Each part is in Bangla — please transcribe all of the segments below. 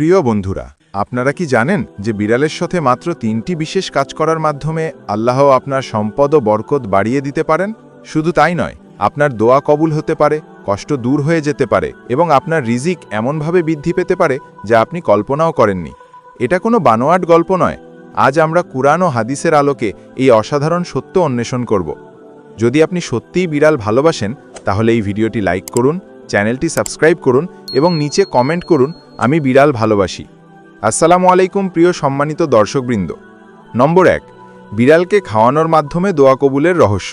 প্রিয় বন্ধুরা, আপনারা কি জানেন যে বিড়ালের সাথে মাত্র তিনটি বিশেষ কাজ করার মাধ্যমে আল্লাহ আপনার সম্পদ ও বরকত বাড়িয়ে দিতে পারেন? শুধু তাই নয়, আপনার দোয়া কবুল হতে পারে, কষ্ট দূর হয়ে যেতে পারে এবং আপনার রিজিক এমনভাবে বৃদ্ধি পেতে পারে যা আপনি কল্পনাও করেননি। এটা কোনো বানোয়াট গল্প নয়। আজ আমরা কুরআন ও হাদিসের আলোকে এই অসাধারণ সত্য অন্বেষণ করব। যদি আপনি সত্যিই বিড়াল ভালোবাসেন, তাহলে এই ভিডিওটি লাইক করুন, চ্যানেলটি সাবস্ক্রাইব করুন এবং নিচে কমেন্ট করুন আমি বিড়াল ভালোবাসি। আসসালামু আলাইকুম, প্রিয় সম্মানিত দর্শকবৃন্দ। নম্বর এক, বিড়ালকে খাওয়ানোর মাধ্যমে দোয়া কবুলের রহস্য।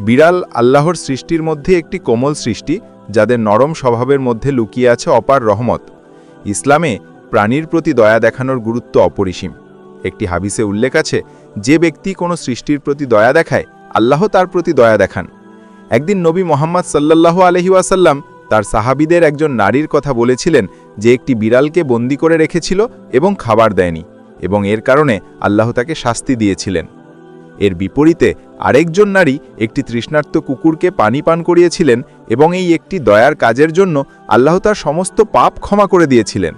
বিড়াল আল্লাহর সৃষ্টির মধ্যে একটি কোমল সৃষ্টি, যাদের নরম স্বভাবের মধ্যে লুকিয়ে আছে অপার রহমত। ইসলামে প্রাণীর প্রতি দয়া দেখানোর গুরুত্ব অপরিসীম। একটি হাবিসে উল্লেখ আছে, যে ব্যক্তি কোনো সৃষ্টির প্রতি দয়া দেখায়, আল্লাহ তার প্রতি দয়া দেখান। একদিন নবী মোহাম্মদ সাল্লাল্লাহু আলহি ওয়াসাল্লাম তার সাহাবিদের একজন নারীর কথা বলেছিলেন যে একটি বিড়ালকে বন্দি করে রেখেছিল এবং খাবার দেয়নি, এবং এর কারণে আল্লাহ তাকে শাস্তি দিয়েছিলেন। এর বিপরীতে আরেকজন নারী একটি তৃষ্ণার্ত কুকুরকে পানি পান করিয়েছিলেন এবং এই একটি দয়ার কাজের জন্য আল্লাহ তার সমস্ত পাপ ক্ষমা করে দিয়েছিলেন।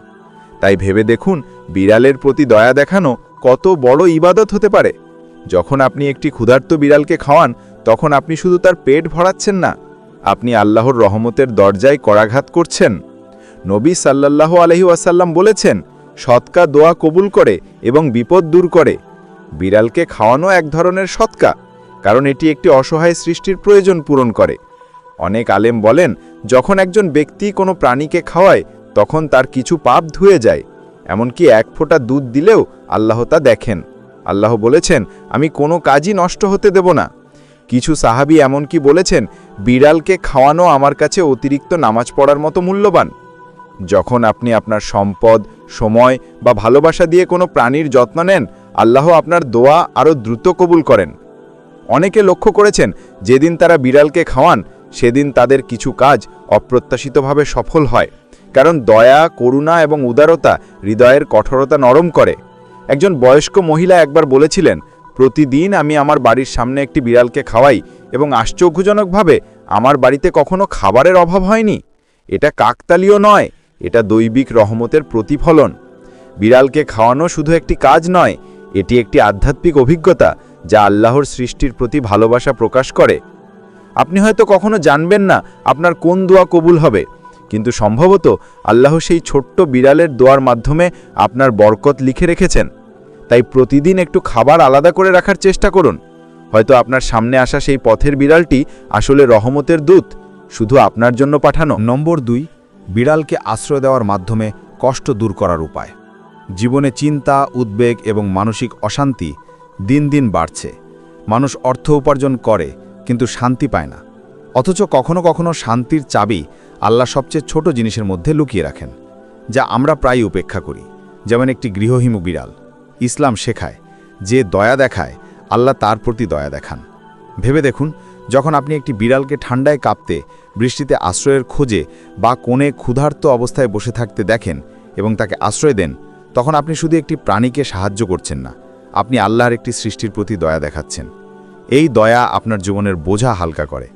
তাই ভেবে দেখুন, বিড়ালের প্রতি দয়া দেখানো কত বড় ইবাদত হতে পারে। যখন আপনি একটি ক্ষুধার্ত বিড়ালকে খাওয়ান, তখন আপনি শুধু তার পেট ভরাচ্ছেন না। আপনি আল্লাহর রহমতের দরজায় করাঘাত করছেন। নবী সাল্লাল্লাহু আলহি ওয়াসাল্লাম বলেছেন, সৎকা দোয়া কবুল করে এবং বিপদ দূর করে। বিড়ালকে খাওয়ানো এক ধরনের সৎকা, কারণ এটি একটি অসহায় সৃষ্টির প্রয়োজন পূরণ করে। অনেক আলেম বলেন, যখন একজন ব্যক্তি কোনো প্রাণীকে খাওয়ায়, তখন তার কিছু পাপ ধুয়ে যায়, এমনকি এক ফোঁটা দুধ দিলেও আল্লাহ তা দেখেন। আল্লাহ বলেছেন, আমি কোনো কাজই নষ্ট হতে দেব না। কিছু সাহাবি এমনকি বলেছেন, বিড়ালকে খাওয়ানো আমার কাছে অতিরিক্ত নামাজ পড়ার মতো মূল্যবান। যখন আপনি আপনার সম্পদ, সময় বা ভালোবাসা দিয়ে কোনো প্রাণীর যত্ন নেন, আল্লাহ আপনার দোয়া আরও দ্রুত কবুল করেন। অনেকে লক্ষ্য করেছেন, যেদিন তারা বিড়ালকে খাওয়ান, সেদিন তাদের কিছু কাজ অপ্রত্যাশিতভাবে সফল হয়, কারণ দয়া, করুণা এবং উদারতা হৃদয়ের কঠোরতা নরম করে। একজন বয়স্ক মহিলা একবার বলেছিলেন, প্রতিদিন আমি আমার বাড়ির সামনে একটি বিড়ালকে খাওয়াই এবং আশ্চর্যজনকভাবে আমার বাড়িতে কখনো খাবারের অভাব হয়নি। এটা কাকতালীয় নয় এটা দৈবিক রহমতের প্রতিফলন। বিড়ালকে খাওয়ানো শুধু একটি কাজ নয়, এটি একটি আধ্যাত্মিক অভিজ্ঞতা যা আল্লাহর সৃষ্টির প্রতি ভালোবাসা প্রকাশ করে। আপনি হয়তো কখনো জানবেন না আপনার কোন দোয়া কবুল হবে, কিন্তু সম্ভবত আল্লাহ সেই ছোট্ট বিড়ালের দোয়ার মাধ্যমে আপনার বরকত লিখে রেখেছেন। তাই প্রতিদিন একটু খাবার আলাদা করে রাখার চেষ্টা করুন। হয়তো আপনার সামনে আসা সেই পথের বিড়ালটি আসলে রহমতের দূত, শুধু আপনার জন্য পাঠানো। নম্বর দুই বিড়ালকে আশ্রয় দেওয়ার মাধ্যমে কষ্ট দূর করার উপায়। জীবনে চিন্তা, উদ্বেগ এবং মানসিক অশান্তি দিন দিন বাড়ছে। মানুষ অর্থ উপার্জন করে, কিন্তু শান্তি পায় না। অথচ কখনো কখনো শান্তির চাবি আল্লাহ সবচেয়ে ছোট জিনিসের মধ্যে লুকিয়ে রাখেন, যা আমরা প্রায় উপেক্ষা করি, যেমন একটি গৃহহীন বিড়াল। ইসলাম শেখায়, যে দয়া দেখায়, আল্লাহ তার প্রতি দয়া দেখান। ভেবে দেখুন, যখন আপনি একটি বিড়ালকে ঠান্ডায় কাঁপতে বৃষ্টিতে আশ্রয়ের খোঁজে বা কোণে ক্ষুধার্ত অবস্থায় বসে থাকতে দেখেন এবং তাকে আশ্রয় দেন, তখন আপনি শুধু একটি প্রাণীকে সাহায্য করছেন না, আপনি আল্লাহর একটি সৃষ্টির প্রতি দয়া দেখাচ্ছেন। এই দয়া আপনার জীবনের বোঝা হালকা করে।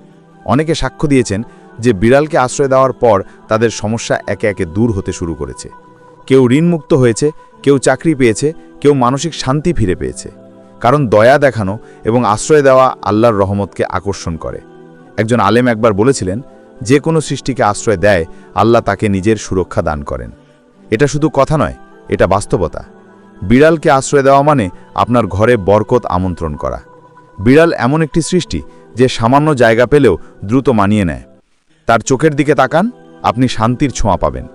অনেকে সাক্ষ্য দিয়েছেন যে বিড়ালকে আশ্রয় দেওয়ার পর তাদের সমস্যা একে একে দূর হতে শুরু করেছে। কেউ ঋণমুক্ত হয়েছে, কেউ চাকরি পেয়েছে, কেউ মানসিক শান্তি ফিরে পেয়েছে। কারণ দয়া দেখানো এবং আশ্রয় দেওয়া আল্লাহর রহমতকে আকর্ষণ করে। একজন আলেম একবার বলেছিলেন, যে কোনো সৃষ্টিকে আশ্রয় দেয়, আল্লাহ তাকে নিজের সুরক্ষা দান করেন। এটা শুধু কথা নয়, এটা বাস্তবতা। বিড়ালকে আশ্রয় দেওয়া মানে আপনার ঘরে বরকত আমন্ত্রণ করা। বিড়াল এমন একটি সৃষ্টি যে সামান্য জায়গা পেলেও দ্রুত মানিয়ে নেয়। তার চোখের দিকে তাকান, আপনি শান্তির ছোঁয়া পাবেন।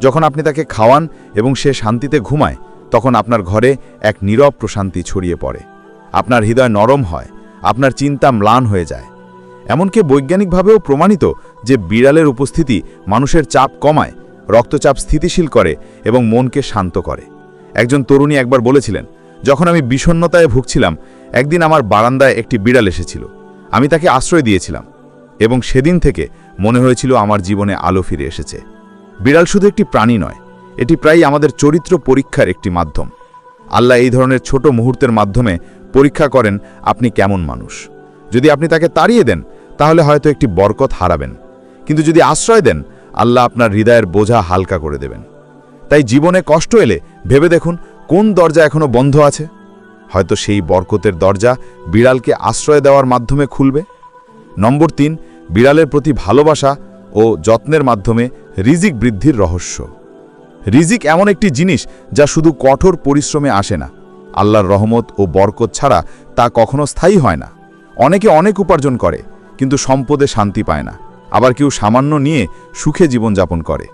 যখন আপনি তাকে খাওয়ান এবং সে শান্তিতে ঘুমায়, তখন আপনার ঘরে এক নীরব প্রশান্তি ছড়িয়ে পড়ে। আপনার হৃদয় নরম হয়, আপনার চিন্তা ম্লান হয়ে যায়। এমনকি বৈজ্ঞানিকভাবেও প্রমাণিত যে বিড়ালের উপস্থিতি মানুষের চাপ কমায়, রক্তচাপ স্থিতিশীল করে এবং মনকে শান্ত করে। একজন তরুণী একবার বলেছিলেন, যখন আমি বিষণ্ণতায় ভুগছিলাম, একদিন আমার বারান্দায় একটি বিড়াল এসেছিল। আমি তাকে আশ্রয় দিয়েছিলাম এবং সেদিন থেকে মনে হয়েছিল আমার জীবনে আলো ফিরে এসেছে। বিড়াল শুধু একটি প্রাণী নয়, এটি প্রায় আমাদের চরিত্র পরীক্ষার একটি মাধ্যম। আল্লাহ এই ধরনের ছোট মুহূর্তের মাধ্যমে পরীক্ষা করেন আপনি কেমন মানুষ। যদি আপনি তাকে তাড়িয়ে দেন তাহলে হয়তো একটি বরকত হারাবেন। কিন্তু যদি আশ্রয় দেন, আল্লাহ আপনার হৃদয়ের বোঝা হালকা করে দেবেন। তাই জীবনে কষ্ট এলে ভেবে দেখুন, কোন দরজা এখনও বন্ধ আছে? হয়তো সেই বরকতের দরজা বিড়ালকে আশ্রয় দেওয়ার মাধ্যমে খুলবে। নম্বর তিন, বিড়ালের প্রতি ভালোবাসা ও যত্নের মাধ্যমে রিজিক বৃদ্ধির রহস্য। রিজিক এমন একটি জিনিস যা শুধু কঠোর পরিশ্রমে আসে না। আল্লাহর রহমত ও বরকত ছাড়া তা কখনো স্থায়ী হয় না। অনেকে অনেক উপার্জন করে। কিন্তু সম্পদে শান্তি পায় না। আবার কেউ সামান্য নিয়ে সুখে জীবনযাপন করে।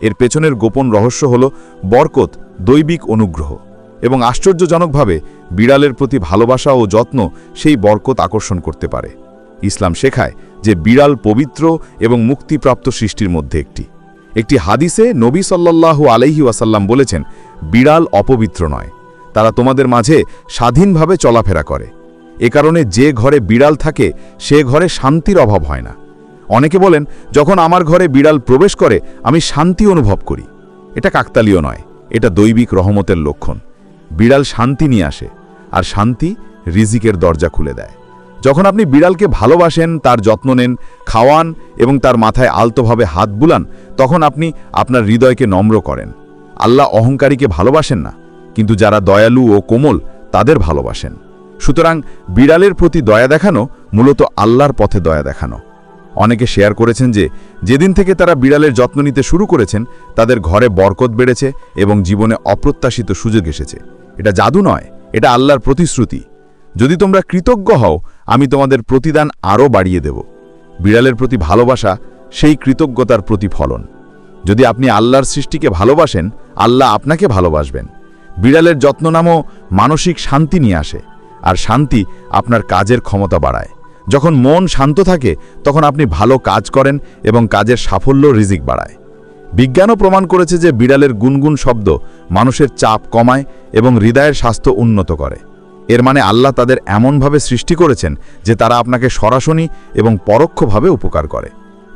এর পেছনের গোপন রহস্য হল বরকত, দৈবিক অনুগ্রহ এবং আশ্চর্যজনকভাবে বিড়ালের প্রতি ভালোবাসা ও যত্ন সেই বরকত আকর্ষণ করতে পারে। ইসলাম শেখায় যে বিড়াল পবিত্র এবং মুক্তিপ্রাপ্ত সৃষ্টির মধ্যে একটি। একটি হাদিসে নবী সাল্লাল্লাহু আলাইহি ওয়াসাল্লাম বলেছেন, বিড়াল অপবিত্র নয়। তারা তোমাদের মাঝে স্বাধীনভাবে চলাফেরা করে। এ কারণে যে ঘরে বিড়াল থাকে, সে ঘরে শান্তির অভাব হয় না। অনেকে বলেন, যখন আমার ঘরে বিড়াল প্রবেশ করে, আমি শান্তি অনুভব করি। এটা কাকতালীয় নয়, এটা দৈবিক রহমতের লক্ষণ। বিড়াল শান্তি নিয়ে আসে, আর শান্তি রিজিকের দরজা খুলে দেয়। যখন আপনি বিড়ালকে ভালোবাসেন, তার যত্ন নেন, খাওয়ান এবং তার মাথায় আলতোভাবে হাত বুলান, তখন আপনি আপনার হৃদয়কে নম্র করেন। আল্লাহ অহংকারীকে ভালোবাসেন না, কিন্তু যারা দয়ালু ও কোমল, তাদের ভালোবাসেন। সুতরাং বিড়ালের প্রতি দয়া দেখানো মূলত আল্লাহর পথে দয়া দেখানো। অনেকে শেয়ার করেছেন যে, যেদিন থেকে তারা বিড়ালের যত্ন নিতে শুরু করেছেন, তাদের ঘরে বরকত বেড়েছে এবং জীবনে অপ্রত্যাশিত সুযোগ এসেছে। এটা জাদু নয়, এটা আল্লাহর প্রতিশ্রুতি। যদি তোমরা কৃতজ্ঞ হও, আমি তোমাদের প্রতিদান আরও বাড়িয়ে দেব। বিড়ালের প্রতি ভালোবাসা সেই কৃতজ্ঞতার প্রতিফলন। যদি আপনি আল্লাহর সৃষ্টিকে ভালোবাসেন, আল্লাহ আপনাকে ভালোবাসবেন। বিড়ালের যত্ন নামও মানসিক শান্তি নিয়ে আসে। আর শান্তি আপনার কাজের ক্ষমতা বাড়ায়। যখন মন শান্ত থাকে, তখন আপনি ভালো কাজ করেন এবং কাজের সাফল্য রিজিক বাড়ায়। বিজ্ঞানও প্রমাণ করেছে যে বিড়ালের গুনগুন শব্দ মানুষের চাপ কমায় এবং হৃদয়ের স্বাস্থ্য উন্নত করে। এর মানে আল্লাহ তাদের এমনভাবে সৃষ্টি করেছেন যে তারা আপনাকে সরাসরি এবং পরোক্ষভাবে উপকার করে।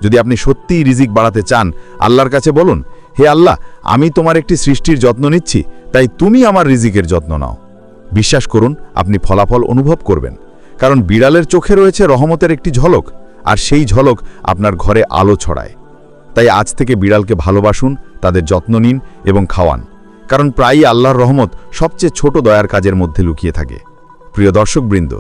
যদি আপনি সত্যিই রিজিক বাড়াতে চান, আল্লাহর কাছে বলুন, হে আল্লাহ, আমি তোমার একটি সৃষ্টির যত্ন নিচ্ছি, তাই তুমি আমার রিজিকের যত্ন নাও। বিশ্বাস করুন, আপনি ফলাফল অনুভব করবেন। কারণ বিড়ালের চোখে রয়েছে রহমতের একটি ঝলক, আর সেই ঝলক আপনার ঘরে আলো ছড়ায়। তাই আজ থেকে বিড়ালকে ভালোবাসুন, তাদের যত্ন নিন এবং খাওয়ান। কারণ প্রায়ই আল্লাহর রহমত সবচেয়ে ছোট দয়ার কাজের মধ্যে লুকিয়ে থাকে। প্রিয় দর্শকবৃন্দ,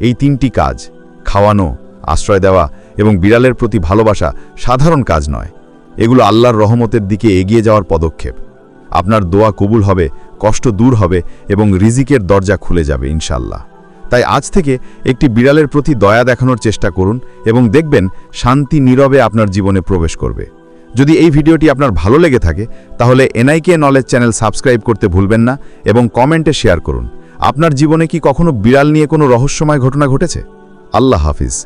এই তিনটি কাজ, খাওয়ানো, আশ্রয় দেওয়া এবং বিড়ালের প্রতি ভালোবাসা সাধারণ কাজ নয়। এগুলো আল্লাহর রহমতের দিকে এগিয়ে যাওয়ার পদক্ষেপ। আপনার দোয়া কবুল হবে কষ্ট দূর হবে এবং রিজিকের দরজা খুলে যাবে ইনশাল্লাহ তাই আজ থেকে একটি বিড়ালের প্রতি দয়া দেখানোর চেষ্টা করুন এবং দেখবেন শান্তি নীরবে আপনার জীবনে প্রবেশ করবে। যদি এই ভিডিওটি আপনার ভালো লেগে থাকে, তাহলে এনআইকে নলেজ চ্যানেল সাবস্ক্রাইব করতে ভুলবেন না এবং কমেন্টে শেয়ার করুন। আপনার জীবনে কি কখনো বিড়াল নিয়ে কোনো রহস্যময় ঘটনা ঘটেছে? আল্লাহ হাফিজ।